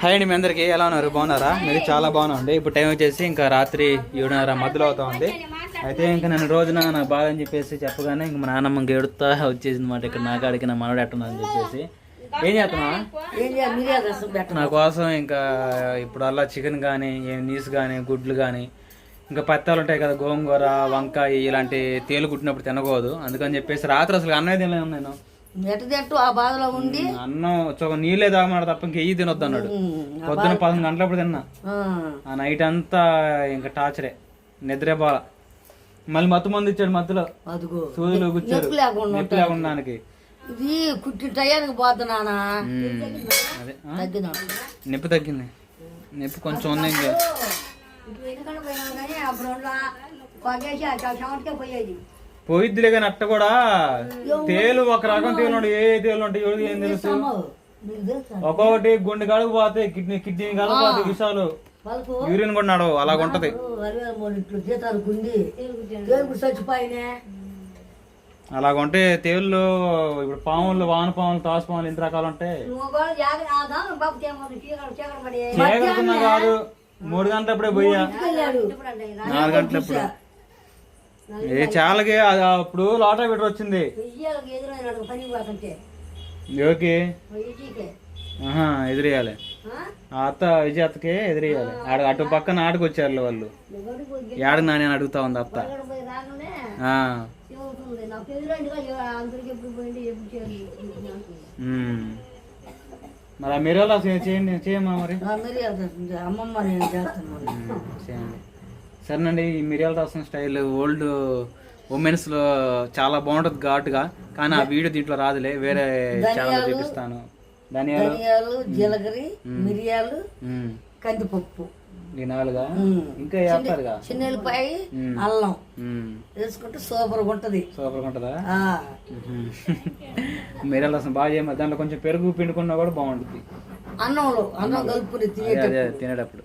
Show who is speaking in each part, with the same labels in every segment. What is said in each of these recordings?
Speaker 1: Hi అండి మీ అందరికి ఎలా ఉన్నారు? బాగున్నారా? మీరు చాలా బాగున్నాండి ఇప్పుడు టైం వచ్చేసి ఇంకా రాత్రి ఏడున్నర మధ్యలో అవుతా ఉంది. అయితే ఇంకా నేను రోజున నాకు బాగా అని చెప్పేసి చెప్పగానే ఇంక మా నాన్నమ్మ గెడుతా వచ్చేసింది మాట ఇక్కడ నా కాడికి నా మనడు ఎట్టున్నా అని చెప్పేసి. ఏం చేస్తున్నా
Speaker 2: ఏం
Speaker 1: నా కోసం ఇంకా ఇప్పుడు అలా చికెన్ కానీ నీసు కానీ గుడ్లు కానీ ఇంకా పత్తాలు ఉంటాయి కదా గోంగూర వంకాయ ఇలాంటి తేలు కుట్టినప్పుడు తినకూడదు. అందుకని చెప్పేసి రాత్రి అసలు అన్నయ్య తినలేను నేను.
Speaker 2: ఎట తింటూ ఆ బాధలో ఉండి
Speaker 1: అన్నం ఒక నీళ్ళే తాగమన్నాడు తప్ప ఇంక తినొద్దు అన్నాడు. పొద్దున పదకొండు గంటలప్పుడు తిన్నా.
Speaker 2: ఆ,
Speaker 1: నైట్ అంతా ఇంకా టార్చరే నిద్రే బాల మళ్ళీ మత్తు మంది ఇచ్చాడు
Speaker 2: అదిగో
Speaker 1: సూదులు గుచ్చాడు.
Speaker 2: నొప్పి లేకుండా ఇది కుట్టి టయానికి పోతున్నానా
Speaker 1: నొప్పి తగ్గింది. నొప్పి కొంచెం ఉంది ఇంకా. పోయిద్దిలే కానీ అట్ట కూడా తేలు ఒక రకం తేలు ఏ ఏ తేలు ఉంటాయి ఎవరికి ఏం తెలుసు? ఒక్కొక్కటి గుండె గడుగు పోతాయి కిడ్నీ కిడ్నీ గడుగు పోతాయి విషాలు. యూరిన్ కూడా నడవు అలాగ ఉంటది. అలాగ ఉంటే తేళ్ళు ఇప్పుడు పాములు వాన పాములు తాసు పాములు ఎన్ని రకాలు ఉంటాయి కాదు మూడు గంటలప్పుడే పోయా నాలుగు గంటలప్పుడు. ఏ చాలకి అప్పుడు లోటా పెట్టి వచ్చింది. ఎదిరేయాలి ఆ? అత్త విజయ అత్తకి ఎదిరేయాలి ఆడ అటు పక్కన ఆడికి వచ్చారు వాళ్ళు ఏడ నాని అని అడుగుతా ఉంది అత్త. మరి ఆ మీరు ఎలా చేయండి చేయమ్మా మరి.
Speaker 2: అమ్మమ్మ
Speaker 1: చేయండి. సరేనండి ఈ మిరియాల రసం స్టైల్ ఓల్డ్ ఉమెన్స్లో చాలా బాగుంటది ఘాటుగా కానీ ఆ వీడియో దీంట్లో రాదులే వేరే ఛానల్ చూపిస్తాను. ధనియాలు.
Speaker 2: ధనియాలు జీలకర్ర మిరియాలు కందిపప్పు.
Speaker 1: ఈ నాలుగా. ఇంకా వేస్తారుగా
Speaker 2: చిన్నెల్లిపాయ అల్లం.
Speaker 1: ఉమ్,
Speaker 2: వేసుకుంటే సూపర్గా ఉంటది.
Speaker 1: సూపర్గా ఉంటుందా?
Speaker 2: ఆ,
Speaker 1: ఉహుం. మిరియాల రసం బాగా చేయమని దాంట్లో కొంచెం పెరుగు పిండుకున్నా కూడా బాగుంటుంది.
Speaker 2: అన్నంలో అన్నం కలుపుకుని
Speaker 1: తినేటప్పుడు.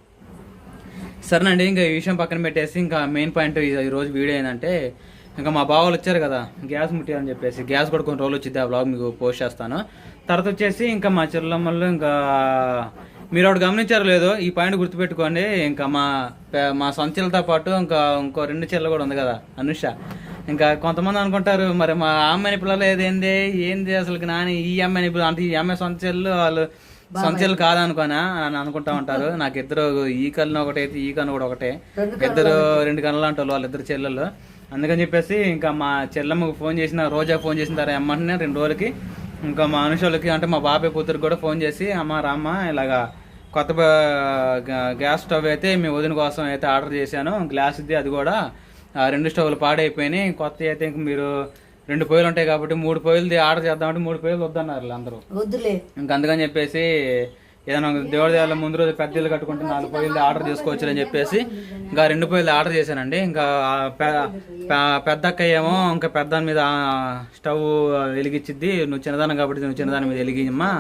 Speaker 1: సరేనండి ఇంకా ఈ విషయం పక్కన పెట్టేసి ఇంకా మెయిన్ పాయింట్ ఈ రోజు వీడియో ఏంటంటే ఇంకా మా బావలు వచ్చారు కదా గ్యాస్ ముట్టారని చెప్పేసి గ్యాస్ కూడా కొన్ని రోజులు వచ్చింది ఆ బ్లాగ్ మీకు పోస్ట్ చేస్తాను. తర్వాత వచ్చేసి ఇంకా మా చెల్లమ్మలు ఇంకా మీరు ఒకటి గమనించారు లేదో ఈ పాయింట్ గుర్తుపెట్టుకోండి. ఇంకా మా మా సొంత పాటు ఇంకా ఇంకో రెండు చెల్లెలు కూడా ఉంది కదా అనుష. ఇంకా కొంతమంది అనుకుంటారు మరి మా అమ్మాయిని పిల్లలు ఏదేంది ఏంది? అసలు నాని? ఈ అమ్మాయిని పిల్లలు అంటే ఈ అమ్మాయి సొంత చెల్లెలు వాళ్ళు సొంత చెల్లెలు కాదనుకోనా అని అనుకుంటా ఉంటారు. నాకు ఇద్దరు ఈ కన్ను ఒకటే ఈ కన్ను కూడా ఒకటే. ఇద్దరు రెండు కన్నులు అంటారు వాళ్ళిద్దరు చెల్లెలు అందుకని చెప్పేసి ఇంకా మా చెల్లమ్మకు ఫోన్ చేసిన రోజా ఫోన్ చేసిన తర్వాత అమ్మంటనే రెండు రోజులకి. ఇంకా మా అనుషులకి అంటే మా బాబాయ్ కూతురు కూడా ఫోన్ చేసి అమ్మ రామ్మ ఇలాగా కొత్త గ్యాస్ స్టవ్ అయితే మీ వదిన కోసం అయితే ఆర్డర్ చేశాను. గ్లాస్ ఇది అది కూడా రెండు స్టవ్లు పాడైపోయినాయి. కొత్త అయితే ఇంక మీరు రెండు పొయ్యిలు ఉంటాయి కాబట్టి మూడు పొయ్యిలది ఆర్డర్ చేద్దామంటే మూడు పొయ్యిలు వద్దన్నారు అందరూ.
Speaker 2: వద్దులే.
Speaker 1: ఇంకా అందుకని చెప్పేసి ఏదైనా దేవుడి దేవాల ముందు రోజు పెద్ద ఇల్లు కట్టుకుంటే నాలుగు పొయ్యిలు ఆర్డర్ చేసుకోవచ్చు అని చెప్పేసి ఇంకా రెండు పొయ్యిలు ఆర్డర్ చేశానండి. ఇంకా పెద్ద అక్క ఏమో ఇంకా పెద్ద మీద ఆ స్టవ్ వెలిగించిద్ది నువ్వు చిన్నదానం కాబట్టి నువ్వు చిన్నదాని మీద వెలిగిమ్మా.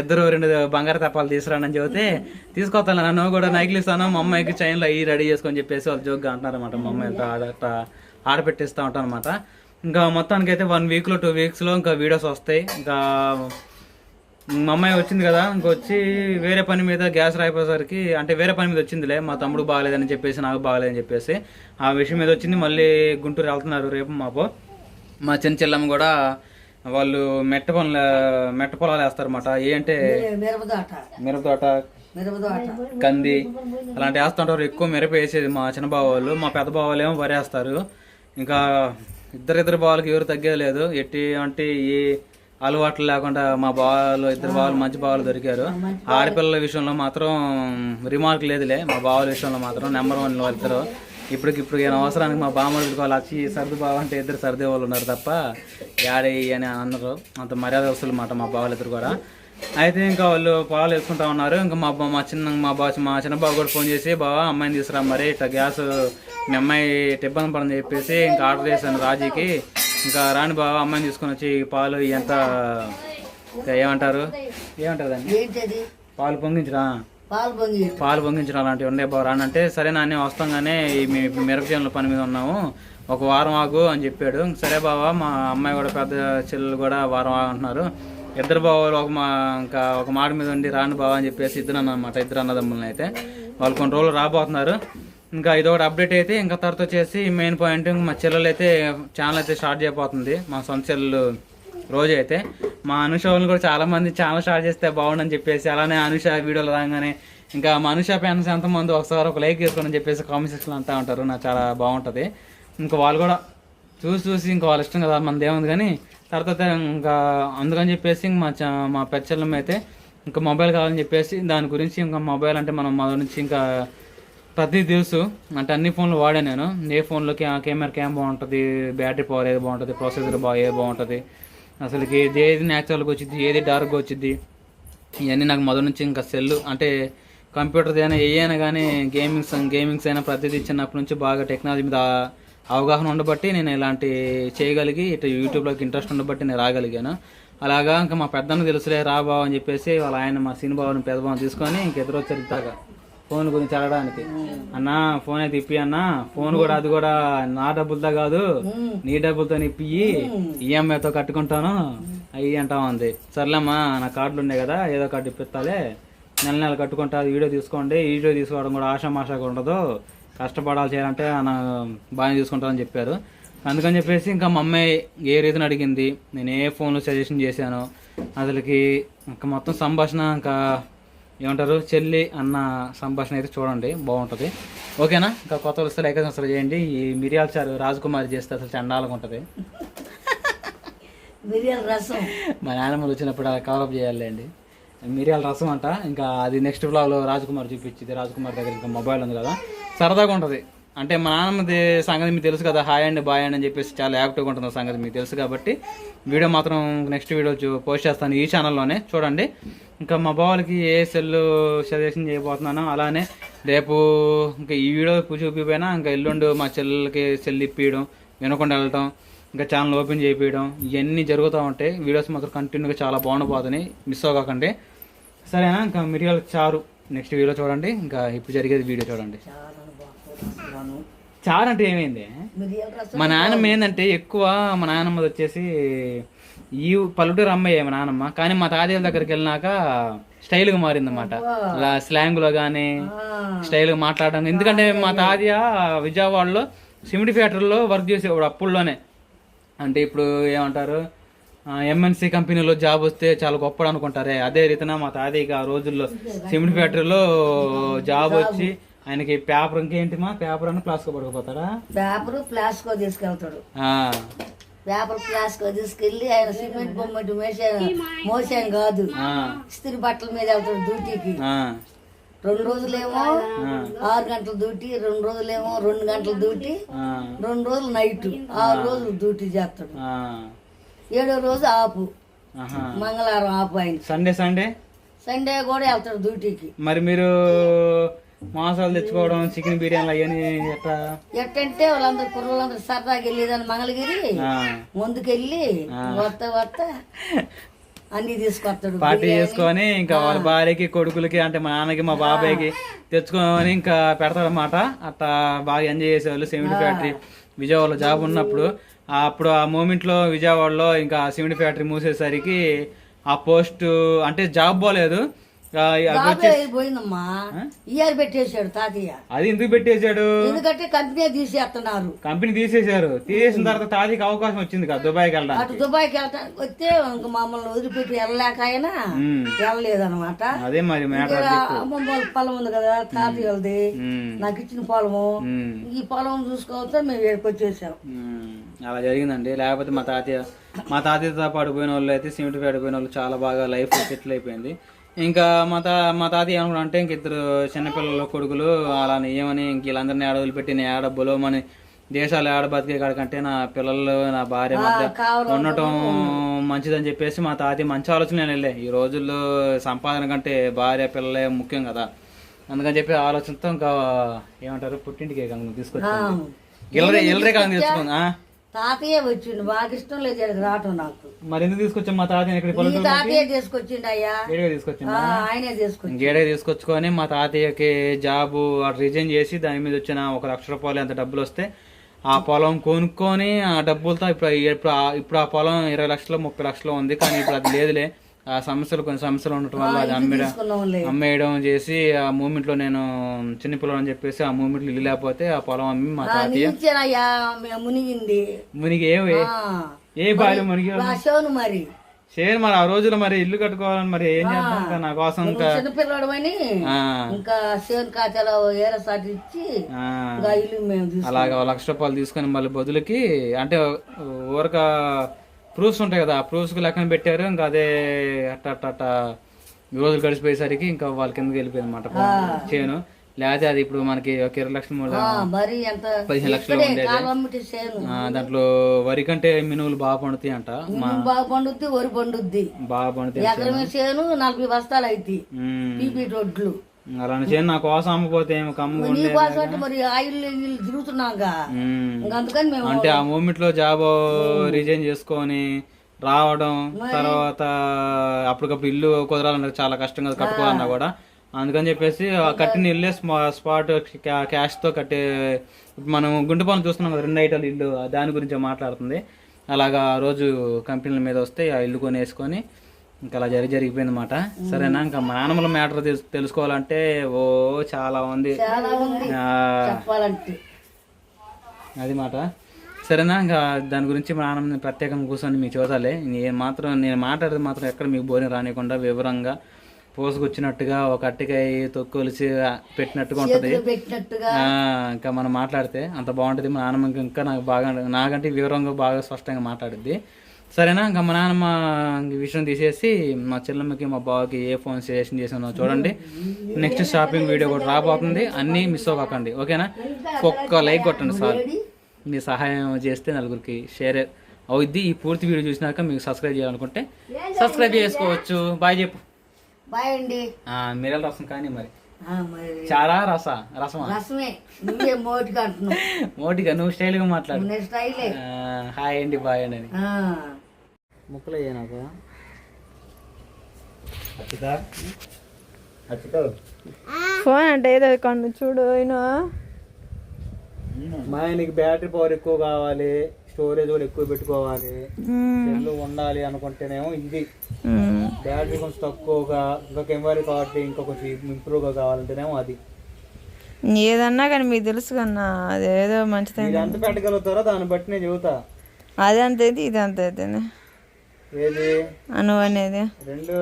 Speaker 1: ఇద్దరు రెండు బంగారు తప్పాలు తీసుకురానని చెబితే తీసుకొస్తాను నన్ను కూడా నైకిల్ ఇస్తాను. మా అమ్మాయికి చైన్లో అయ్యి రెడీ చేసుకొని చెప్పేసి వాళ్ళు జోక్గా అంటున్నారు అనమాట మా అమ్మాయి అట్లా ఆడపెట్టిస్తూ ఉంటాను అనమాట ఇంకా మొత్తానికి అయితే వన్ వీక్లో టూ వీక్స్లో ఇంకా వీడియోస్ వస్తాయి. ఇంకా మా అమ్మాయి వచ్చింది కదా ఇంకొచ్చి వేరే పని మీద గ్యాస్ రాయిపోయేసరికి అంటే వేరే పని మీద వచ్చిందిలే మా తమ్ముడు బాగాలేదని చెప్పేసి నాకు బాగాలేదని చెప్పేసి ఆ విషయం మీద వచ్చింది. మళ్ళీ గుంటూరు వెళ్తున్నారు రేపు మాపు మా చిన్న చెల్లమ్మ కూడా వాళ్ళు మెట్ట పనులు మెట్ట పొలాలు వేస్తారన్నమాట. ఏ అంటే
Speaker 2: మిరపదాట.
Speaker 1: మిరప తోట కంది అలాంటి వేస్తుంటారు. ఎక్కువ మిరప వేసేది మా చిన్న బావ వాళ్ళు. మా పెద్ద బావ వాళ్ళు ఏమో వరి వేస్తారు. ఇంకా ఇద్దరిద్దరు బావాలకి ఎవరు తగ్గేది లేదు. ఎట్టి అంటే ఏ అలవాట్లు లేకుండా మా బావాలు ఇద్దరు బావాలు మంచి బావాలు దొరికారు. ఆడపిల్లల విషయంలో మాత్రం రిమార్క్ లేదులే. మా బావాల విషయంలో మాత్రం నెంబర్ వన్ వాళ్ళిద్దరు ఇప్పటికి ఇప్పుడు ఈయన అవసరానికి మా బామ్మడికి వాళ్ళు వచ్చి సర్దు బావ అంటే ఇద్దరు సర్దే వాళ్ళు ఉన్నారు తప్ప యాడే అని అన్నారు అంత మర్యాద వస్తులు మాట మా బావాలిద్దరు కూడా. అయితే ఇంకా వాళ్ళు పొలాలు వేసుకుంటా ఉన్నారు. ఇంకా మా మా చిన్న మా బా మా చిన్న బాబు కూడా ఫోన్ చేసి బావా అమ్మాయిని తీసుకురా మరి. ఇట్లా గ్యాస్ మీ అమ్మాయి ఇబ్బంది పడని చెప్పేసి ఇంకా ఆర్డర్ చేశాను రాజీకి. ఇంకా రాని బావ అమ్మాయిని తీసుకొని వచ్చి పాలు ఎంత ఏమంటారు? ఏమంటారు దాన్ని? పాలు పొంగించరా.
Speaker 2: పాలు పొంగి
Speaker 1: పాలు పొంగించడం అలాంటివి ఉండే బావ. రానంటే సరే నాన్న వస్తాం కానీ ఈ మీ మిరపచేనుల పని మీద ఉన్నాము ఒక వారం ఆగు అని చెప్పాడు. సరే బావా మా అమ్మాయి కూడా పెద్ద చెల్లెలు కూడా వారం ఆగు అంటున్నారు. ఇద్దరు బావాలు ఒక మా ఇంకా ఒక మాట మీద ఉండి రాని బావ అని చెప్పేసి ఇద్దరు అన్నమాట ఇద్దరు అన్నదమ్ములని అయితే. వాళ్ళు కొన్ని రోజులు రాబోతున్నారు. ఇంకా ఇదొకటి అప్డేట్ అయితే ఇంకా తర్వాత వచ్చేసి మెయిన్ పాయింట్ మా చెల్లెలు అయితే ఛానల్ అయితే స్టార్ట్ చేయబోతుంది. మా సొంత చెల్లెలు రోజు అయితే. మా అనుష వాళ్ళని కూడా చాలామంది ఛానల్ స్టార్ట్ చేస్తే బాగుండని చెప్పేసి అలానే అనుష వీడియోలు రాగానే ఇంకా మా అనుష ఫ్యాన్స్ ఎంతమంది ఒకసారి ఒక లైక్ చేసుకోండి చెప్పేసి కామెంట్ సెక్షన్ అంతా ఉంటారు. నాకు చాలా బాగుంటుంది. ఇంకా వాళ్ళు కూడా చూసి చూసి ఇంకా వాళ్ళ ఇష్టం కదా మనది ఏముంది కానీ తర్వాత ఇంకా అందుకని చెప్పేసి మా మా పెచ్చలం అయితే ఇంకా మొబైల్ కావాలని చెప్పేసి దాని గురించి ఇంకా మొబైల్ అంటే మనం మొదటి నుంచి ఇంకా ప్రతి తెలుసు అంటే అన్ని ఫోన్లు వాడా నేను. ఏ ఫోన్లోకి కెమెరా క్యామ్ బాగుంటుంది బ్యాటరీ పవర్ ఏది బాగుంటుంది ప్రాసెసర్ బా ఏది బాగుంటుంది. అసలుకి ఏది ఏది న్యాచురల్గా వచ్చింది ఏది డార్క్గా వచ్చింది ఇవన్నీ నాకు మొదటి నుంచి ఇంకా సెల్ అంటే కంప్యూటర్ అయినా ఏ అయినా కానీ గేమింగ్స్ గేమింగ్స్ అయినా ప్రతిదీ చిన్నప్పటి నుంచి బాగా టెక్నాలజీ మీద అవగాహన ఉండబట్టి నేను ఇలాంటి చేయగలిగి ఇటు యూట్యూబ్లోకి ఇంట్రెస్ట్ ఉండబట్టి నేను రాగలిగాను. అలాగా ఇంకా మా పెద్దన్న తెలుసులే రాబావు అని చెప్పేసి వాళ్ళ ఆయన మా సినిమా పెద్దబాబుని తీసుకొని ఇంక ఎదురు ఫోన్ గురించి అడగడానికి. అన్నా ఫోన్ అయితే ఇప్పి అన్నా ఫోన్ కూడా అది కూడా నా డబ్బులతో కాదు నీ డబ్బులతో ఇప్పి ఈఎంఐతో కట్టుకుంటాను. అయ్యి అంటా ఉంది. సర్లేమ్మా నా కార్డులు ఉన్నాయి కదా ఏదో కార్డు ఇప్పిస్తాలే. నెల నెల కట్టుకుంటా వీడియో తీసుకోండి. వీడియో తీసుకోవడం కూడా ఆషామాషాగా ఉండదు. కష్టపడాలి చేయాలంటే నా బాగా చూసుకుంటారని చెప్పారు. అందుకని చెప్పేసి ఇంకా మా అమ్మాయి ఏ రీతిని అడిగింది? నేను ఏ ఫోన్లో సజెషన్ చేశాను? అసలుకి ఇంకా మొత్తం సంభాషణ ఇంకా ఏమంటారు? చెల్లి అన్న సంభాషణ అయితే చూడండి బాగుంటుంది. ఓకేనా? ఇంకా కొత్త వస్తే లైక్ అసలు చేయండి. ఈ మిరియాల చారు రాజకుమారి చేస్తే అసలు చండాలంగా ఉంటుంది.
Speaker 2: మిరియాల రసం.
Speaker 1: మా నాన్నమ్మలు వచ్చినప్పుడు అలా కవరప్ చేయాలండి మిరియాల రసం అంట. ఇంకా అది నెక్స్ట్ బ్లాగ్లో రాజకుమార్ చూపించింది. రాజకుమార్ దగ్గర ఇంకా మొబైల్ ఉంది కదా. సరదాగా ఉంటుంది. అంటే మా నాన్నది సంగతి మీకు తెలుసు కదా హాయ్ అండి బాయ్ అండి అని చెప్పేసి చాలా యాక్టివ్గా ఉంటుంది సంగతి మీకు తెలుసు కాబట్టి వీడియో మాత్రం నెక్స్ట్ వీడియో పోస్ట్ చేస్తాను ఈ ఛానల్లోనే చూడండి. ఇంకా మా బావలకి ఏ సెల్ సజెషన్ చేయబోతున్నానో అలానే రేపు ఇంకా ఈ వీడియో చూపిపోయినా ఇంకా ఎల్లుండి మా చెల్లెలకి సెల్ ఇప్పియడం వినకుండా వెళ్ళటం ఇంకా ఛానల్ ఓపెన్ చేయించడం ఇవన్నీ జరుగుతూ ఉంటాయి వీడియోస్ మాత్రం కంటిన్యూగా చాలా బాగుండబోతున్నాయి మిస్ అవ్వకండి. సరేనా? ఇంకా మిరియాల చారు. నెక్స్ట్ వీడియో చూడండి. ఇంకా ఇప్పుడు జరిగేది వీడియో చూడండి.
Speaker 2: చాలా
Speaker 1: అంటే ఏమైంది? మా నాన్నమ్మ ఏంటంటే ఎక్కువ మా నాన్నమ్మది వచ్చేసి ఈ పల్లెటూరు అమ్మాయి మా నాన్నమ్మ. కానీ మా తాతయ్య దగ్గరికి వెళ్ళినాక స్టైల్గా మారిందన్నమాట. ఇలా స్లాంగ్లో కానీ స్టైల్గా మాట్లాడడం. ఎందుకంటే మా తాతయ్య విజయవాడలో సిమెంట్ ఫ్యాక్టరీలో వర్క్ చేసేవాడు అప్పుల్లోనే. అంటే ఇప్పుడు ఏమంటారు? ఎంఎన్సీ కంపెనీలో జాబ్ వస్తే చాలా గొప్పడు అనుకుంటారే. అదే రీతిన మా తాతయ్యకి ఆ రోజుల్లో సిమెంట్ ఫ్యాక్టరీలో జాబ్ వచ్చి ఆయనకి పేపర్ ఇంకేంటి మా పేపర్ అని క్లాస్కి పడుకుపోతాడా
Speaker 2: పేపర్ ప్లాస్కో తీసుకెళ్తాడు. పేపర్ ప్లాస్కో తీసుకెళ్ళి ఆయన సిమెంట్ బొమ్మ మోసాను మోసాను కాదు. ఇస్త్రీ బట్టల మీద వెళ్తాడు డ్యూటీకి. రెండు రోజులేమో ఆరు గంటల డ్యూటీ రెండు రోజులేమో రెండు గంటల డ్యూటీ రెండు రోజులు నైట్ ఆరు రోజులు డ్యూటీ చేస్తాడు. ఏడో రోజు ఆపు. మంగళవారం ఆపు ఆయన.
Speaker 1: Sunday Sunday?
Speaker 2: సండే కూడా వెళ్తాడు డ్యూటీకి.
Speaker 1: మరి మీరు మాంసాలు తెచ్చుకోవడం చికెన్ బిర్యానీ అవన్నీ ఎట్లా?
Speaker 2: ఎట్టంటే వాళ్ళందరూ కుర్రలందరూ సరదాగా వెళ్ళేదాన్ని మంగళగిరి. ముందుకెళ్ళి వత్త వత్త అన్ని తీసుకొస్తాడు
Speaker 1: పార్టీ చేసుకొని ఇంకా వాళ్ళ భార్యకి కొడుకులకి అంటే మా నాన్నకి మా బాబాయ్కి తెచ్చుకొని ఇంకా పెడతారన్నమాట అట్లా బాగా ఎంజాయ్ చేసేవాళ్ళు సిమెంట్ ఫ్యాక్టరీ. విజయవాడలో జాబ్ ఉన్నప్పుడు. అప్పుడు ఆ మూమెంట్లో విజయవాడలో ఇంకా సిమెంట్ ఫ్యాక్టరీ మూసేసరికి ఆ పోస్ట్ అంటే జాబ్ పోలేదు.
Speaker 2: పోయిందమ్మా. ఇయర్ పెట్టేశాడు తాతయ్య.
Speaker 1: అది ఎందుకు పెట్టేశాడు?
Speaker 2: ఎందుకంటే కంపెనీ తీసేస్తున్నారు.
Speaker 1: కంపెనీ తీసేశారు. తీసేసిన తర్వాత తాజీకి అవకాశం వచ్చింది కదా దుబాయ్కి వెళ్ళడానికి.
Speaker 2: అటు దుబాయ్కి వెళ్ళటానికి వస్తే ఇంక మమ్మల్ని వదిలిపెట్టి వెళ్ళలేక
Speaker 1: ఉమ్.
Speaker 2: వెళ్ళలేదన్నమాట.
Speaker 1: అదే మరి
Speaker 2: అమ్మమ్మ వాళ్ళ పొలం ఉంది కదా తాతయ్య వాళ్ళది నాకు ఇచ్చిన పొలము. ఈ పొలం చూసుకోవచ్చా మేము ఇక్కడికి వచ్చేసాం.
Speaker 1: అలా జరిగిందండి. లేకపోతే మా తాతయ్య మా తాతయ్యతో పాటు పోయిన వాళ్ళు అయితే సిమెంట్ ఫ్యాక్టరీ పోయిన వాళ్ళు చాలా బాగా లైఫ్ సెటిల్ అయిపోయింది. ఇంకా మా తా మా తాతయ్య ఏమనుకున్నా అంటే ఇంక ఇద్దరు చిన్నపిల్లల కొడుకులు అలానే ఏమని ఇంక వీళ్ళందరినీ ఆడ వదిలిపెట్టి నేను ఆడ బులవమని దేశాలు ఆడ బతికే కాడకంటే నా పిల్లలు నా భార్య మధ్య ఉండటం మంచిదని చెప్పేసి మా తాతయ్య మంచి ఆలోచన వెళ్ళే. ఈ రోజుల్లో సంపాదన కంటే భార్య పిల్లలే ముఖ్యం కదా. అందుకని చెప్పి ఆలోచనతో ఇంకా ఏమంటారు పుట్టింటికి తీసుకొచ్చాను. ఇల్లరే ఇల్లరే కాలం తెచ్చుకుంది ఆ?
Speaker 2: తాతయ్య వచ్చిండు. బాగా ఇష్టం లేదు రావటం నాకు.
Speaker 1: మరి ఎందుకు తీసుకొచ్చాం మా తాతయ్య ఇక్కడ
Speaker 2: తాతయ్య తీసుకొచ్చిండు అయ్యా. ఆయనే తీసుకొచ్చి
Speaker 1: ఇంకేడే తీసుకొచ్చుకొని మా తాతయ్యకి జాబు రిజైన్ చేసి దాని మీద వచ్చిన ఒక లక్ష రూపాయలు ఎంత డబ్బులు వస్తే ఆ పొలం కొనుక్కొని ఆ డబ్బులతో ఇప్పుడు ఇప్పుడు ఇప్పుడు ఆ పొలం ఇరవై లక్షలు ముప్పై లక్షలు ఉంది. కానీ ఇప్పుడు అది లేదులే. ఆ సమస్యలు కొన్ని సమస్యలు ఉండటం వల్ల అది అమ్మేయడం అమ్మేయడం చేసి ఆ మూమెంట్లో నేను చిన్న పిల్లలు అని చెప్పేసి ఆ మూమెంట్లో ఇల్లు లేకపోతే ఆ పొలం అమ్మి మా తాతయ్య
Speaker 2: మునిగింది.
Speaker 1: మునిగి ఏ
Speaker 2: ఆ,
Speaker 1: ఏ బావి మునిగి
Speaker 2: మరి.
Speaker 1: చేయను మరి ఆ రోజులు మరి ఇల్లు కట్టుకోవాలని మరి ఏం ఇంకా? నా కోసం ఇంకా
Speaker 2: చిన్నపిల్లడు అని
Speaker 1: ఆ,
Speaker 2: ఇంకా శివన్ ఖాతాలో ఏర సాటి ఇచ్చి ఇల్లు మేము
Speaker 1: అలాగా లక్ష రూపాయలు తీసుకొని మళ్ళీ బదులుకి అంటే ఊరక ప్రూఫ్స్ ఉంటాయి కదా ఆ ప్రూఫ్స్కి లెక్కన పెట్టారు ఇంకా అదే అట్ట అట్ట అట్ట రోజులు గడిచిపోయేసరికి ఇంకా వాళ్ళ కిందకి వెళ్ళిపోయింది అనమాట చేయను లేకపోతే అది ఇప్పుడు మనకి ఒక ఇరవై లక్షలు పదిహేను లక్షలు ఉండేది.
Speaker 2: చేను.
Speaker 1: దాంట్లో వరి కంటే మినువులు బాగా పండుతాయి అంట.
Speaker 2: బాగా పండుద్ది వరి పండుద్ది.
Speaker 1: బాగా పండుతాయి
Speaker 2: చేను. నలభై బస్తాలు అయితే రొడ్లు.
Speaker 1: అలానే చేయను నా కోసం అమ్మపోతే ఏమో కమ్మ
Speaker 2: నీ కోసం అంటే మరి ఆయిల్ ఇల్లు తిరుగుతున్నాగా
Speaker 1: ఉమ్.
Speaker 2: ఇంకా అందుకని మేము
Speaker 1: అంటే ఆ మూమెంట్లో జాబ్ రిజైన్ చేసుకొని రావడం తర్వాత అప్పటికప్పుడు ఇల్లు కుదరాలన్నా చాలా కష్టంగా కట్టుకోవాలన్నా కూడా. అందుకని చెప్పేసి ఆ కట్టిన ఇల్లే స్పాట్ క్యా- క్యాష్తో కట్టే మనం గుండె పనులు చూస్తున్నాం కదా రెండు ఐటాలు ఇల్లు దాని గురించి మాట్లాడుతుంది. అలాగా రోజు కంపెనీల మీద వస్తే ఆ ఇల్లు కొనేసుకొని ఇంకా అలా జరిగి జరిగిపోయింది అనమాట సరేనా? ఇంకా మా నాన్నమ్మల మ్యాటర్ తెలుసుకోవాలంటే ఓ చాలా ఉంది. అది మాట. సరేనా? ఇంకా దాని గురించి మా నాన్నని ప్రత్యేకంగా కూర్చొని మీకు చూడాలి నేను మాత్రం నేను మాట్లాడేది మాత్రం ఎక్కడ మీకు బోని రానికుండా వివరంగా పోసుకొచ్చినట్టుగా ఒక అట్టికాయ తొక్కొలిసి పెట్టినట్టుగా ఉంటుంది. ఇంకా మనం మాట్లాడితే అంత బాగుంటుంది. మా నాన్నమ్మ ఇంకా- ఇంకా నాకు బాగా నాకంటే వివరంగా బాగా స్పష్టంగా మాట్లాడుద్ది. సరేనా? ఇంకా మా నాన్నమ్మ విషయం తీసేసి మా చెల్లమ్మకి మా బావకి ఏ ఫోన్ సజెషన్ చేసానో చూడండి. నెక్స్ట్ షాపింగ్ వీడియో కూడా రాబోతుంది. అన్నీ మిస్ అవ్వకండి. ఓకేనా? ఒక్క లైక్ కొట్టండి సార్. మీ సహాయం చేస్తే నలుగురికి షేర్ అవుద్ది. ఈ పూర్తి వీడియో చూసినాక మీకు సబ్స్క్రైబ్ చేయాలనుకుంటే సబ్స్క్రైబ్ చేసుకోవచ్చు. బాయ్ చెప్పు.
Speaker 2: బాయ్ అండి.
Speaker 1: ఆ, మిరల రసం కానీ మరి
Speaker 2: మరి.
Speaker 1: చాలా రస రసమా?
Speaker 2: రసమే. నువ్వే అంటున్నావు.
Speaker 1: మోటిగా నువ్వు మాట్లాడు.
Speaker 2: స్టైలే.
Speaker 1: ఆ, హాయ్ అండి బాయ్ అండి అని.
Speaker 2: ఆ.
Speaker 1: ముక్కలు అయ్యా నాకు
Speaker 3: ఫోన్ అంటే ఏదో కొన్ని చూడు అయినా
Speaker 1: మా ఆయనకి బ్యాటరీ పవర్ ఎక్కువ కావాలి స్టోరేజ్ కూడా ఎక్కువ పెట్టుకోవాలి. ఉండాలి అనుకుంటేనేమో ఇది. బ్యాటరీ కొంచెం తక్కువగా ఇంకా కెమెరా క్వాలిటీ ఇంకా కొంచెం ఇంప్రూవ్గా కావాలంటేనేమో అది.
Speaker 3: ఏదన్నా కానీ మీకు తెలుసు కన్నా అదేదో మంచిది
Speaker 1: ఎంత పెట్టగలుగుతారో దాన్ని బట్టి నేను చెబుతా.
Speaker 3: అది అంత అయితే ఇది అంత అయితేనే.
Speaker 1: ఏది?
Speaker 3: అను అనేది.
Speaker 1: రెండు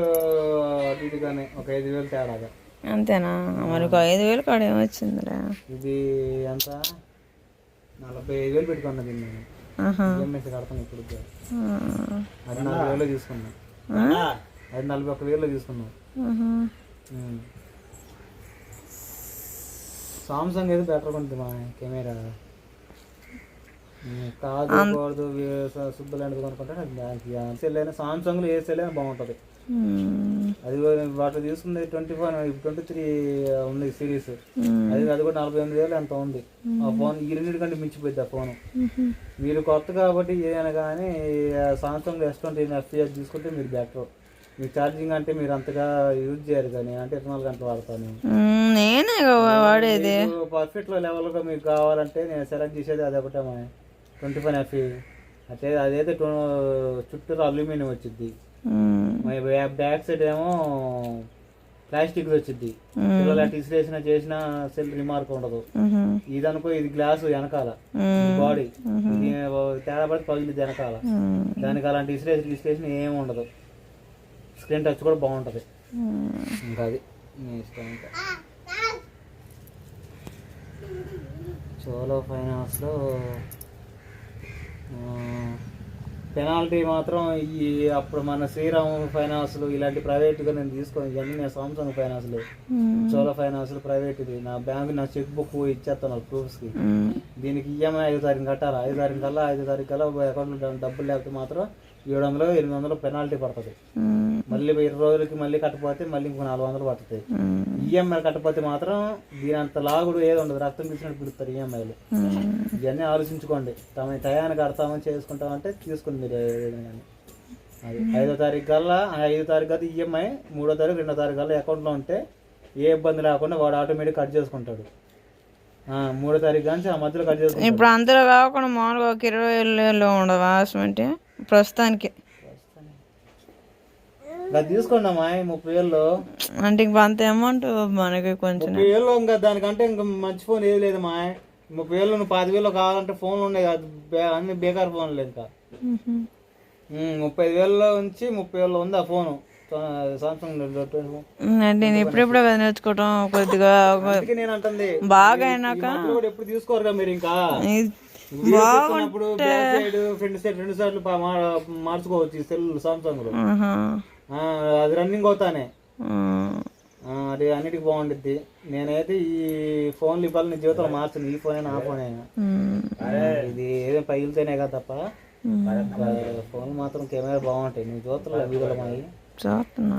Speaker 1: అటు ఇటుగానే ఒక ఐదు వేలు తేడాగా.
Speaker 3: అంతేనా? మరి ఒక ఐదు వేలు కాడ ఏమొచ్చిందిలే
Speaker 1: ఇది ఎంత? నలభై ఐదు వేలు పెట్టుకున్నది నేను. ఈఎంఐస్ కడతాను ఇప్పుడు. అది నలభై వేలు తీసుకున్నా. అది నలభై ఒక్క వేలు తీసుకున్నాం. సామ్సంగ్ ఏదో బెటర్ ఉంటుంది మా కెమెరా? కాదు కూడదు శుద్ధ లాంటిది కొనుక్కుంటే దానికి సెల్ అయినా సామ్సంగ్లో ఏ సెల్ అయినా బాగుంటుంది. అది వాటి తీసుకుంది ట్వంటీ ఫోర్ ట్వంటీ త్రీ ఉంది సిరీస్. అది అది కూడా నలభై ఎనిమిది వేలు ఎంత ఉంది. ఆ ఫోన్ ఈ రెండింటికంటే మించిపోయింది ఆ ఫోన్. మీరు కొత్త కాబట్టి ఏదైనా కానీ సామ్సంగ్ ఎస్ ట్వంటీ ఎఫ్పిఎస్ తీసుకుంటే మీరు బెటర్ మీకు ఛార్జింగ్ అంటే మీరు అంతగా యూజ్ చేయరు కానీ అంటే ఇరవై నాలుగు గంటలు వాడతాను.
Speaker 3: నేనే వాడేది.
Speaker 1: పర్ఫెక్ట్ లెవెల్గా మీకు కావాలంటే నేను సెలెక్ట్ చేసేది అది ఒకటే మా ట్వంటీ ఫైవ్ ఎఫ్ అంటే అదైతే టు- చుట్టూరు అల్యూమినియం వచ్చింది బ్యాక్ సైడ్ ఏమో ప్లాస్టిక్ వచ్చింది పిల్లలు అటు ఇసిరేసిన చేసిన సెల్ రిమార్క్ ఉండదు. ఇది అనుకో ఇది గ్లాస్ వెనకాల. బాడీ. తేడా పడి పగిలింది వెనకాల. దానికి అలాంటి ఇసిరేషన్ ఇసిరేషన్ ఏమి ఉండదు. స్క్రీన్ టచ్ కూడా బాగుంటుంది. ఇంకా అది మీ ఇష్టం ఇంకా. సోలో ఫైనాన్స్లో పెనాల్టీ మాత్రం ఈ అప్పుడు మన శ్రీరామ్ ఫైనాన్స్లు ఇలాంటి ప్రైవేట్గా నేను తీసుకొని ఇవన్నీ నేను సామ్సంగ్ ఫైనాన్స్లు
Speaker 3: ఉమ్.
Speaker 1: సోలో ఫైనాన్స్లు ప్రైవేట్ది నా బ్యాంక్ నా చెక్ బుక్ ఇచ్చేస్తాను ప్రూఫ్స్కి. దీనికి ఈఎంఐ ఐదు తారీఖు కట్టాలి ఐదు తారీఖు కల్లా ఐదు తారీఖు కల్లా అకౌంట్లో డబ్బులు లేకపోతే మాత్రం ఏడు వందలు ఎనిమిది వందలు పెనాల్టీ పడుతుంది. మళ్ళీ ఇరవై రోజులకి మళ్ళీ కట్టపోతే మళ్ళీ ఇంకో నాలుగు వందలు పడుతుంది. ఈఎంఐ కట్టపోతే మాత్రం దీని అంత లాగుడు ఏది ఉండదు. రక్తం పిలిచినట్టు పిలుస్తారు ఈఎంఐలు
Speaker 3: ఉమ్.
Speaker 1: ఇవన్నీ ఆలోచించుకోండి. తమ టయానికి కడతామని చేసుకుంటామంటే తీసుకుని మీరు కానీ. అది ఐదో తారీఖు కల్లా ఐదో తారీఖు కదా ఈఎంఐ మూడో తారీఖు రెండో తారీఖు కల్లా అకౌంట్లో ఉంటే ఏ ఇబ్బంది లేకుండా వాడు ఆటోమేటిక్ కట్ చేసుకుంటాడు. మూడో తారీఖు కానీ ఆ మధ్యలో కట్ చేసుకుంటాడు.
Speaker 3: ఇప్పుడు అందులో కాకుండా మామూలుగా ఒక ఇరవై వేలలో ఉండదు వాసమంటే ప్రస్తుతానికి?
Speaker 1: అది తీసుకోండి అమ్మా ముప్పై వేలు
Speaker 3: అంటే ఇంక అంత అమౌంట్ మనకి కొంచెం
Speaker 1: ముప్పై వేలు ఇంకా దానికంటే ఇంకా మంచి ఫోన్ ఏది లేదమ్మా. ముప్పై వేలు నువ్వు పాతి వేలు కావాలంటే ఫోన్లు ఉన్నాయి కాదు అన్ని బేకార్ ఫోన్లు ఇంకా. ముప్పై వేలలో నుంచి ముప్పై వేలలో ఉంది ఆ ఫోను
Speaker 3: అంటే నేను ఎప్పుడెప్పుడో కదా నేర్చుకోవటం కొద్దిగా బాగా అయినాక
Speaker 1: ఎప్పుడు తీసుకోరుగా మీరు ఇంకా? తీసుకున్నప్పుడు బ్యాక్ సైడ్ రెండు మా- మార్చుకోవచ్చు సెల్ సామ్సంగ్లో. అది రన్నింగ్ అవుతానే. అది అన్నిటికి బాగుండిద్ది. నేనైతే ఈ ఫోన్లు ఇవ్వాలి నీ జీవితంలో మార్చను. ఈ ఫోన్ అయినా ఆ ఫోన్ అయినా. ఇది ఏదో పగిలితేనే కదా తప్ప. ఫోన్ మాత్రం కెమెరా బాగుంటాయి. నీ జీవితంలో వీడియోలు మాయి.
Speaker 3: చూస్తున్నా.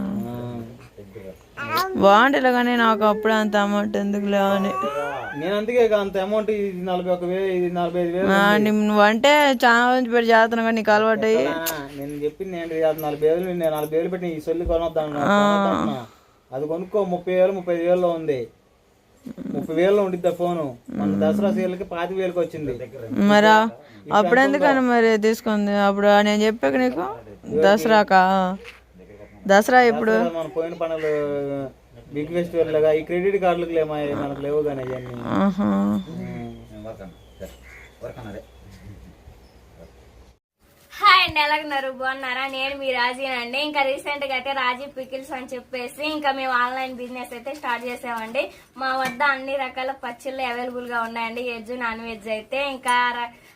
Speaker 3: బాగుంటుంది కానీ నాకు అప్పుడే అంత అమౌంట్ ఎందుకు లేవని
Speaker 1: నేను అందుకే అంత అమౌంట్ ఇది నలభై ఒక వేలు ఇది నలభై ఐదు వేలు
Speaker 3: ఆ, నీ- నువ్వంటే చాలా మంది పెట్టి చేస్తున్నావు కానీ నీకు అలవాటు అయ్యి.
Speaker 1: నేను చెప్పింది నేను అది నలభై వేలు నేను నలభై వేలు పెట్టి ఈ సెల్లు కొనొద్దాను. అది కొనుక్కో ముప్పై వేలు ముప్పై వేలలో ఉంది. ముప్పై వేలలో ఉండిద్ది ఫోను? మన దసరా సీలకి పాతి వేలకు వచ్చింది.
Speaker 3: మరి? అప్పుడు ఎందుకని మరి తీసుకుంది? అప్పుడు నేను చెప్పాక నీకు? దసరాకా? దసరా ఇప్పుడు
Speaker 1: దసరా మన పోయిన పనులు బిగ్ ఫెస్టివల్ లాగా ఈ క్రెడిట్ కార్డులకు లేమా మనకు లేవు కానీ.
Speaker 4: హాయ్ అండి ఎలాగున్నారు? బాగున్నారా? నేను మీ రాజీనండి. ఇంకా రీసెంట్గా అయితే రాజీ పికిల్స్ అని చెప్పేసి ఇంకా మేము ఆన్లైన్ బిజినెస్ అయితే స్టార్ట్ చేసామండి. మా వద్ద అన్ని రకాల పచ్చళ్ళు అవైలబుల్గా ఉన్నాయండి. వెజ్ నాన్ వెజ్ అయితే ఇంకా